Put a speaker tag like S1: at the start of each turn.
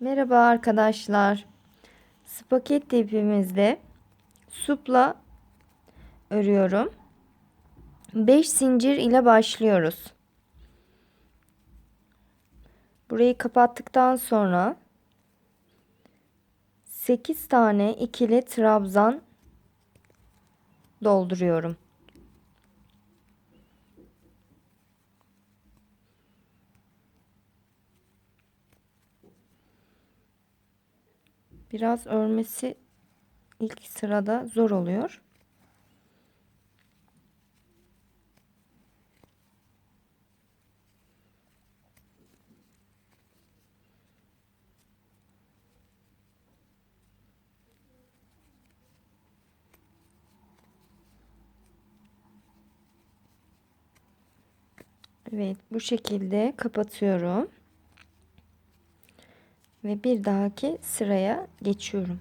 S1: Merhaba arkadaşlar. Spagetti ipimizde supla örüyorum. 5 zincir ile başlıyoruz. Burayı kapattıktan sonra 8 tane ikili trabzan dolduruyorum. Biraz örmesi ilk sırada zor oluyor. Evet bu şekilde kapatıyorum. Ve bir dahaki sıraya geçiyorum.